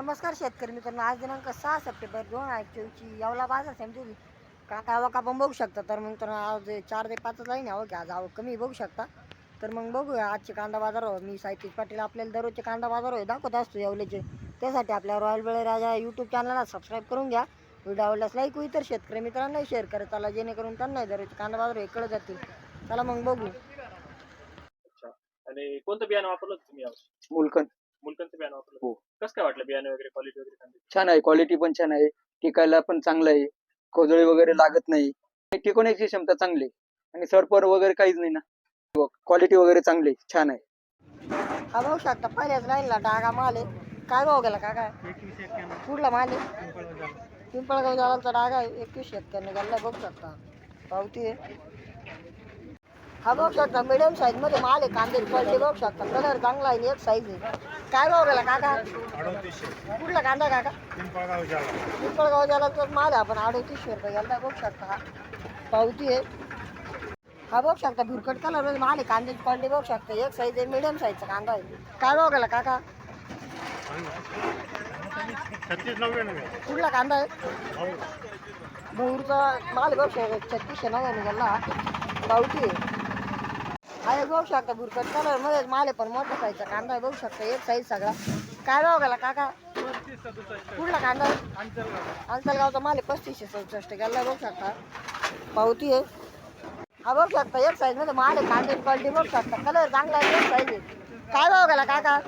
नमस्कार शेतकरी मित्रांनो आज दिनांक सहा सप्टेंबर दोन हजार चोवीसची यावला बाजार समजून काका आवक आपण बघू शकता. तर मग तर आज चार ते पाचच लाईन आवक आहे आज आवक कमी बघू शकता. तर मग बघूया आजचे कांदा बाजार हो मी साहित्यिक पाटील आपल्याला दररोजचे कांदा बाजार हो दाखवत असतो येवल्याचे. त्यासाठी आपल्या रॉयल बेळे राजा यूट्यूब चॅनलला सबस्क्राईब करून घ्या. व्हिडिओ आवडल्यास लाईक होईल तर शेतकरी मित्रांनाही शेअर करत चला जेणेकरून त्यांनाही दररोजचे कांदा बाजार हे कळत जातील. चला मग बघू. अच्छा. आणि कोणतं बियाणं वापरलं तुम्ही यावर्षी? मुलकनचं बियाणं वापरलं हो. होतं? कसं काय वाटलं बियाणं वगैरे क्वालिटी वगैरे छान आहे क्वालिटी पण छान आहे. टिकायला पण चांगलं आहे. खोदळी वगैरे लागत नाही. टिकवण्याची क्षमता चांगली आहे. आणि सरपर वगैरे काहीच नाही ना. क्वालिटी वगैरे चांगली आहे, छान आहे. हा बघू शकता पहिल्याच लाईनला डागा माल आहे. काय भाव गेला काका? कुठला माल आहे? पिंपळगाव. जालाचा डागा आहे. एकवीस शेतकऱ्यांनी गेला बघू शकता. पावती आहे. हा बघू शकता मिडियम साईजमध्ये माल आहे कांद्याची क्वालिटी बघू शकता. कलर चांगला आहे एक साईज आहे. काय भाव गेला काका? कुठला कांदा काका? पिंपळगाव जालाचा माल आहे आपण अडोतीसशे रुपये गेला बघू शकता हा. पावती आहे. हा बघू शकता भुरकट कलर माल आहे कांद्याची क्वालिटी बघू शकता. एक साईज आहे मिडियम साईजचा कांदा आहे. काय भाव गेला काका? कुठला कांदा आहे? भूरचा माल बघू शकता छत्तीसशे नव्याण्णव गेला गावठी आहे. हा एक बघू शकता भुरकट कलरमध्ये माल पण मोठा साईजचा कांदा आहे बघू शकता एक साईज सगळा काय भाव गेला काका कुठला कांदा आहे अंतरगावचा माल पस्तीसशे चौसष्ट गेला बघू शकता पावती आहे हा बघू शकता एक साईजमध्ये माल कांद्याची क्वालिटी बघू शकता कलर चांगला आहे एक साईज काय भाव गेला काका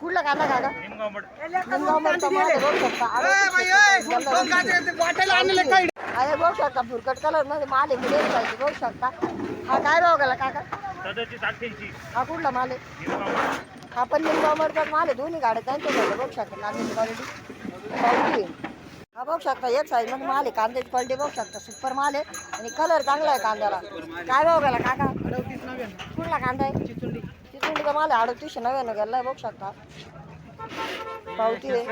कुठला कांदा काका निमगाव मठ बघू शकता हा हे बघू शकता भुरकट कलरमध्ये माल आहे साईज बघू शकता. हा काय भाव गेला काका? सदतीस अठ्ठ्याऐंशी हा कुठला माल? आहे निमगाव हा पण निमगावमधचाच माल आहे दोन्ही गाड्या त्यांच्याकडे बघू शकता कांद्याची क्वालिटी हा बघू शकता एक साईजमध्ये माल आहे कांद्याची क्वालिटी बघू शकता सुपर माल. आहे आणि कलर चांगला आहे कांद्याला. काय भाव गेला काका? कुठला कांदा आहे? चिचुंडी चिचुंडीचा माल आहे अडतीसशे नव्याण्णव गेला बघू शकता. पावती आहे.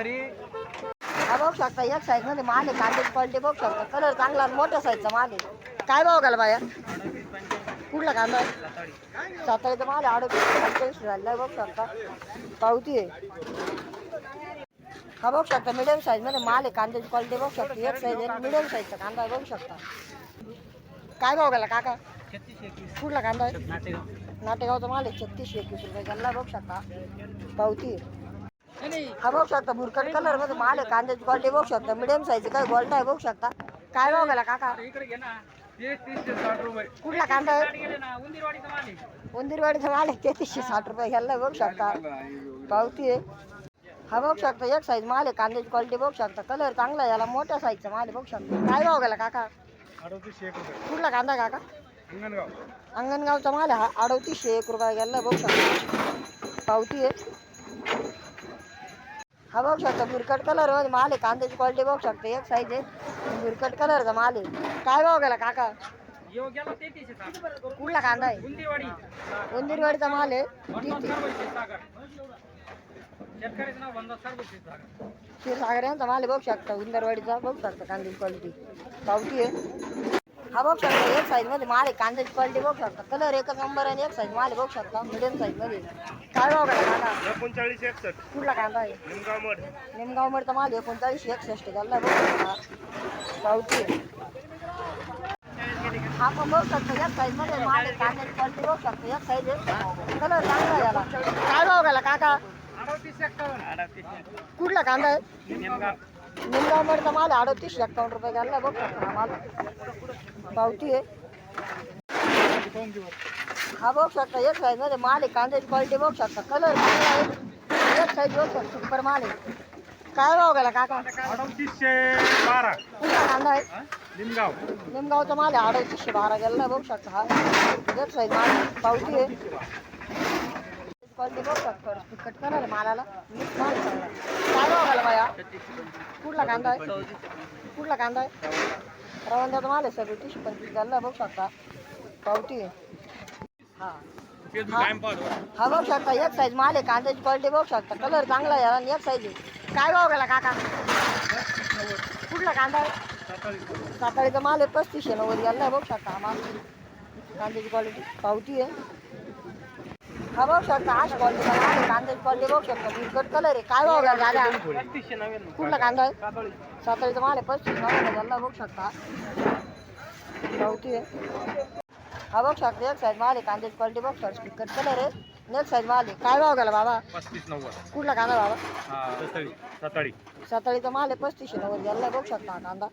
हा बघू शकता एक साईजमध्ये माल आहे कांद्याची क्वालिटी बघू शकता. कलर चांगला आणि मोठ्या साईजचा माल आहे. काय भाव गेला बाया? कुठला कांदा? आहे साताळीचा माल आहे पंच्याऐंशी झालेला बघू शकता. पावती आहे. हा बघू शकता मिडियम साईजमध्ये माल आहे कांद्याची क्वालिटी बघू शकता. एक साईज आहे मिडियम साईजचा कांदा आहे बघू शकता. काय भाव गेला काका? कुठला कांदा आहे? नाटेगावचा माल आहे छत्तीसशे एकवीस रुपये गल्ला बघू शकता. पावती आहे. हा बघू शकता भुरकट कलरमध्ये माल आहे कांद्याची क्वालिटी बघू शकता मिडियम साईज काय गोल्टा आहे बघू शकता. काय भाव गेला काका? कुठला कांदा आहे? उंदीरवाडीचा माल आहे. तेहतीसशे साठ रुपये घ्यायला बघू शकता. पावती आहे. हा बघू शकता एक साईज माल आहे कांद्याची क्वालिटी बघू शकता. कलर चांगला आहे याला मोठ्या साईजचा माल आहे बघू शकता. काय भाव गेला काका? कुठला कांदा काका? अंगणगावचा माल आहे हा अडतीसशे एक रुपया गेला बघू शकता. पावती आहे. हा बघू शकता भुरकट कलरमध्ये माल आहे कांद्याची क्वालिटी बघू शकता एक साईज आहे. भुरकट कलरचा माल. आहे काय भाव गेला काका? कुठला कांदा आहे? उंदीरवाडीचा माल आहे. क्षीरसागर यांचा माल आहे बघू शकता उंदरवाडीचा बघू शकता कांद्याची क्वालिटी पावती आहे. हा बघू शकता एक साईजमध्ये माल कांद्याची क्वालिटी बघू शकता. कलर एकच नंबर आणि एक साईज माल बघू शकता. मिडियम साईजमध्ये. काय भाव कांदा? एकोणचाळीस एकसष्ट. कुठला कांदा आहे? निमगाव मठ. निमगाव मधचा माल एकोणचाळीस एकसष्ट. घालला बघू शकता. पावती आहे. हा पण बघू शकता एक साईजमध्ये माल आहे कांद्याची क्वालिटी बघू शकता. एक साईज कलर चांगला आहे याला. काय भाव गेला काका? कुठला कांदा आहे? निमगाव मधचा माल आहे अडतीसशे एक्कावन्न रुपये घालला बघू शकता हा माल. पावती आहे. हा बघू शकता एक साईजमध्ये माल आहे कांद्याची क्वालिटी बघू शकता. कलर आहे. एक साईज बघू शकता सुपर माल आहे. काय भाव गेला काका? अडोतीसशे बारा. कुठला कांदा आहे? निमगाव. निमगावचा माल आहे अडतीसशे बारा गेला. बघू शकता हा. एक साईज माल. पावती आहे. क्वालिटी बघू कट करा. मालाला. काय बाया. कुठला कांदा आहे? कुठला कांदा आहे? रवंद्याचा माल आहे सगळं. तीस पंचवीस घालला बघू शकता. पावती आहे. हा. हा. बघू शकता. एक साईज माल आहे. कांद्याची क्वालिटी बघू शकता. कलर चांगला आहे आणि एक साईज आहे. काय भाव गेला काका? कुठला कांदा आहे? साताळीचा माल आहे. पस्तीसशे नव्वद गेला. बघू शकता. माल कांद्याची क्वालिटी पावती आहे. हा बघू शकता आश क्वालिटी कांद्याची क्वालिटी बघू शकता. बिलकट कलर आहे. काय भाव गेला दादा कुठला कांदा आहे? सातारीचा माल आहे पस्तीस झाला बघू शकता. गावठी आहे. हा बघू शकता. एक साईज माल आहे कांद्याची क्वालिटी बघू शकता. कलर आहे. नेक्स्ट साईज माल आहे. काय भाव गेला बाबा? पस्तीस नव्वद. कुठला कांदा बाबा? सतळी सताळी साताळीचा माल आहे पस्तीसशे नव्वद. गेला बघू शकता हा कांदा.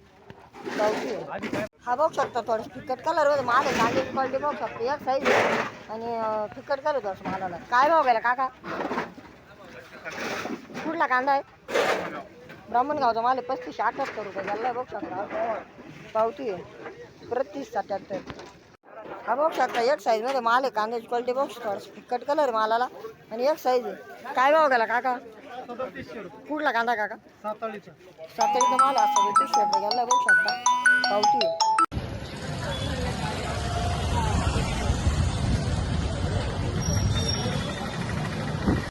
गावठी आहे. हा बघू शकता थोडं फिकट कलर माल आहे कांद्याची क्वालिटी बघू शकता. एक साईज आणि फिकट कलर थोडंसं मालाला. काय भाव गेला काका? कुठला कांदा आहे? ब्राह्मणगावचा माल आहे. पस्तीसशे अठ्याहत्तर रुपये गेला बघू शकता. पावती आहे. बत्तीस सत्याहत्तर. हा बघू शकता. एक साईजमध्ये माल आहे. कांद्याची क्वालिटी बघू शकता. थोडंसं फिकट कलर मालाला. आणि एक साईज आहे. काय भाव गेला काका? कुठला कांदा काका? साताळीचा. सातारीचा माल असं तीसशे रुपये गेला बघू शकता. पावती आहे.